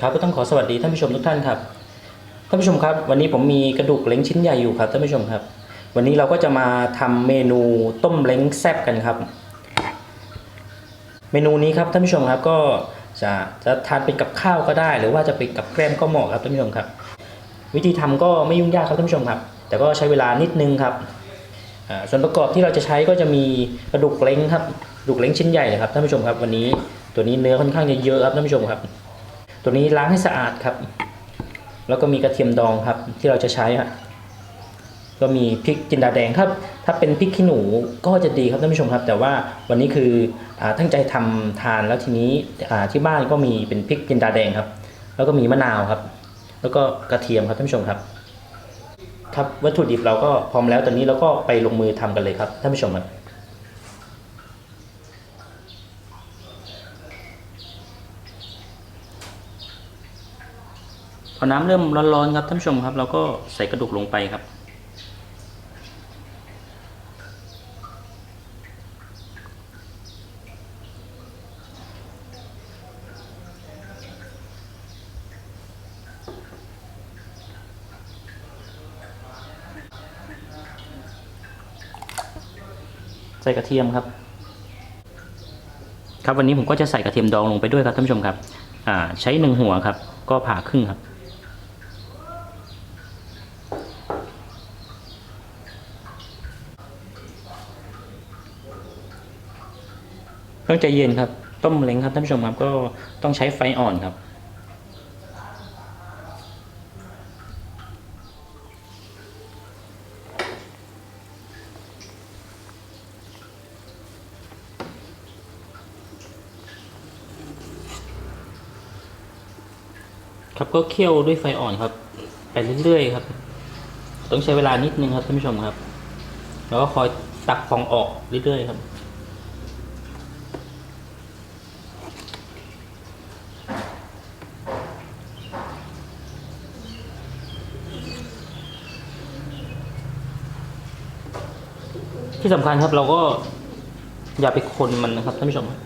ครับก็ต้องขอสวัสดีท่านผู้ชมทุกท่านครับท่านผู้ชมครับ วันนี้ผมมีกระดูกเล้งชิ้นใหญ่อยู่ครับท่านผู้ชมครับ วันนี้เราก็จะมาทำเมนูต้มเล้งแซ่บกันครับ เมนูนี้ครับท่านผู้ชมครับก็จะจะทานเป็นกับข้าวก็ได้ หรือว่าจะเป็นกับแกล้มก็เหมาะครับท่านผู้ชมครับ วิธีทำก็ไม่ยุ่งยากครับท่านผู้ชมครับ แต่ก็ใช้เวลานิดนึงครับส่วนประกอบที่เราจะใช้ก็จะมีกระดูกเล้งครับกระดูกเล้งชิ้นใหญ่เลยครับท่านผู้ชมครับ วันนี้ตัวนี้เนื้อค่อนข้างจะเยอะครับท่านผู้ชมครับ ตัวนี้ล้างให้สะอาดครับ แล้วก็มีกระเทียมดองครับ ที่เราจะใช้ครับก็มีพริกจินดาแดงครับ ถ้าเป็นพริกขี้หนูก็จะดีครับท่านผู้ชมครับ แต่ว่าวันนี้คืออตั้งใจทำทานแล้วทีนี้ที่บ้านก็มีเป็นพริกจินดาแดงครับ แล้วก็มีมะนาวครับ แล้วก็กระเทียมครับท่านผู้ชมครับ ครับวัตถุดิบเราก็พร้อมแล้วตอนนี้เราก็ไปลงมือทำกันเลยครับท่านผู้ชมครับ พอน้ำเริ่มร้อนๆครับท่านผู้ชมครับ เราก็ใส่กระดูกลงไปครับ ใส่กระเทียมครับ ครับวันนี้ผมก็จะใส่กระเทียมดองลงไปด้วยครับท่านผู้ชมครับอ่าใช้หนึ่งหัวครับ ก็ผ่าครึ่งครับ ต้องใจเย็นครับ ต้มเล้งครับท่านผู้ชมครับก็ต้องใช้ไฟอ่อนครับ ครับก็เคี่ยวด้วยไฟอ่อนครับ ไปเรื่อยๆครับ ต้องใช้เวลานิดนึงครับท่านผู้ชมครับ แล้วก็คอยตักฟองออกเรื่อยๆครับ ที่สำคัญครับเราก็อย่าไปคนมันนะครับท่านผู้ชมครับ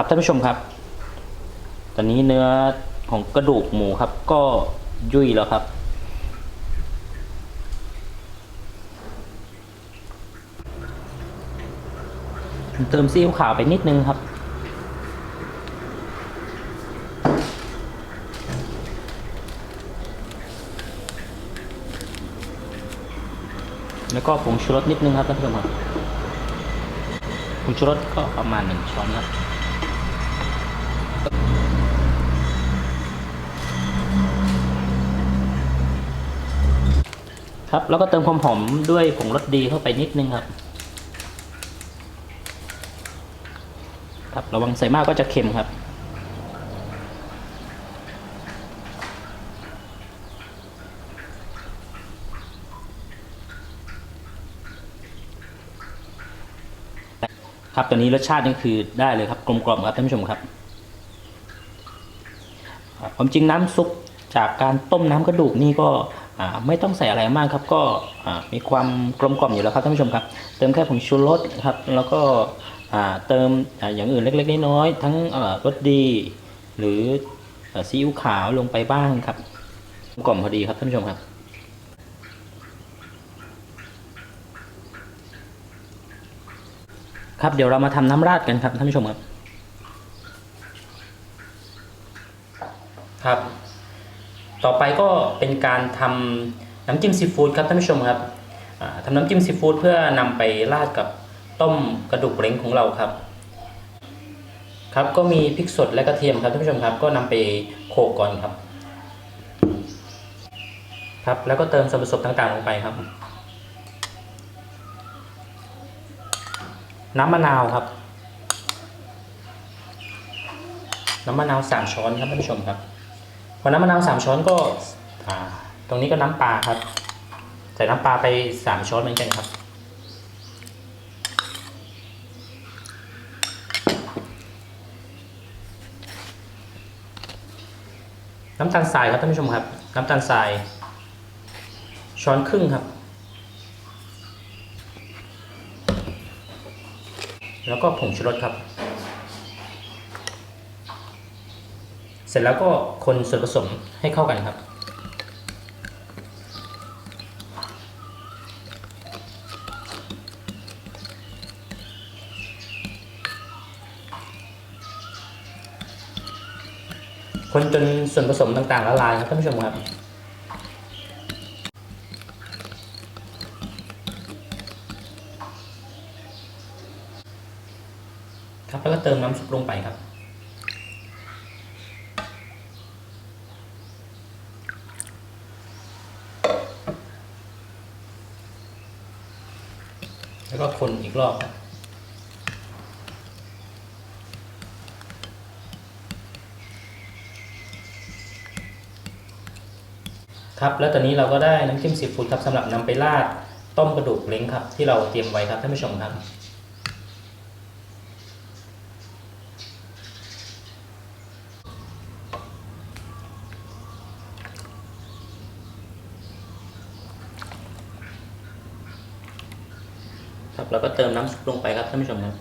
ครับท่านผู้ชมครับ ตอนนี้เนื้อของกระดูกหมูครับ ก็ยุ่ยแล้วครับ เติมซีอิ๊วขาวไปนิดนึงครับแล้วก็ผงชูรสนิดนึงครับท่านผู้ชมครับผงชูรสก็ประมาณหนึ่งช้อนครับ ครับ แล้วก็เติมความหอมด้วยผงรสดีเข้าไปนิดนึงครับ ครับระวังใส่มากก็จะเค็มครับครับตัวนี้รสชาตินี่คือได้เลยครับกลมกล่อมครับท่านผู้ชมครับความจริงน้ำซุปจากการต้มน้ำกระดูกนี่ก็ ไม่ต้องใส่อะไรมากครับ ก็มีความกลมกล่อมอยู่แล้วครับท่านผู้ชมครับ เติมแค่ผงชูรสครับ แล้วก็เติมออย่างอื่นเล็กๆน้อยๆทั้งรสดี หรืออซีอิ๊วขาวลงไปบ้างครับกลมกล่อมพอดีครับท่านผู้ชมครับครับเดี๋ยวเรามาทำน้ำราดกันครับท่านผู้ชมครับ ต่อไปก็เป็นการทำน้ำจิ้มซีฟู้ดครับท่านผู้ชมครับอ่าทำน้ำจิ้มซีฟู้ดเพื่อนำไปราดกับต้มกระดูกเล้งของเราครับ ครับก็มีพริกสดและกระเทียมครับท่านผู้ชมครับ ก็นำไปโขลกก่อนครับ ครับแล้วก็เติมส่วนผสมต่างๆลงไปครับ น้ำมะนาวครับ น้ำมะนาวสามช้อนครับท่านผู้ชมครับ พอน้ำมะนาวสามช้อนก็อ่าตรงนี้ก็น้ำปลาครับ ใส่น้ำปลาไปสามช้อนเหมือนกันครับ น้ำตาลทรายครับท่านผู้ชมครับ น้ำตาลทราย ช้อนครึ่งครับ แล้วก็ผงชูรสครับ เสร็จแล้วก็คนส่วนผสมให้เข้ากันครับ คนจนส่วนผสมต่างๆละลายครับท่านผู้ชมครับครับแล้วก็เติมน้ำซุปลงไปครับ แล้วก็คน อีกรอบครับครับแล้วตอนนี้เราก็ได้น้ำจิ้มซีฟู้ดครับสำหรับนำไปราดต้มกระดูกเล้งครับที่เราเตรียมไว้ครับท่านผู้ชมครับ แล้วก็เติมน้ำซุปลงไปครับท่านผู้ชมครับ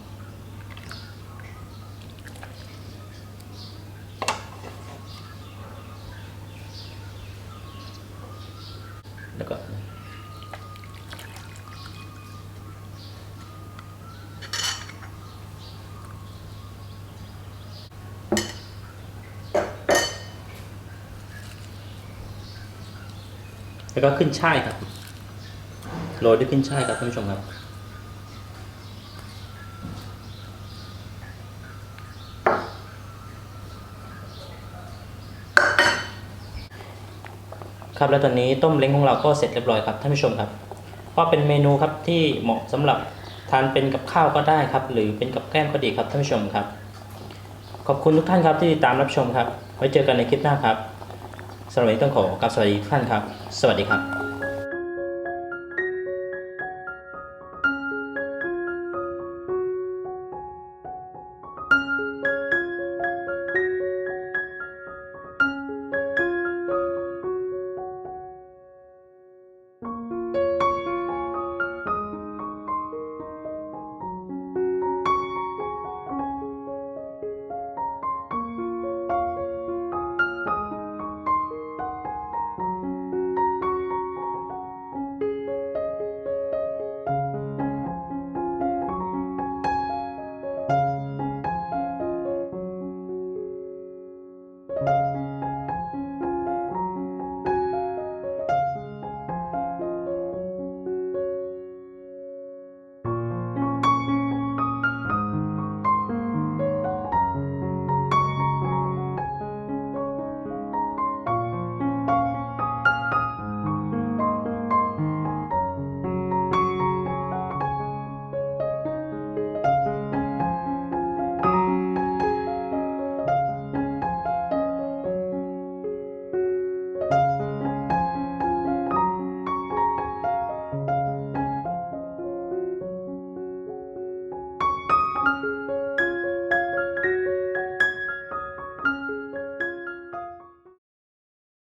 แล้วก็แล้วก็ขึ้นช่ายครับ โรยด้วยขึ้นช่ายครับท่านผู้ชมครับ ครับแล้วตอนนี้ต้มเล้งของเราก็เสร็จเรียบร้อยครับท่านผู้ชมครับก็เป็นเมนูครับที่เหมาะสำหรับทานเป็นกับข้าวก็ได้ครับ หรือเป็นกับแกล้มก็ดีครับท่านผู้ชมครับ ขอบคุณทุกท่านครับที่ติดตามรับชมครับ ไว้เจอกันในคลิปหน้าครับสำหรับวันนี้ต้องขอกราบสวัสดีทุกท่านครับ สวัสดีครับ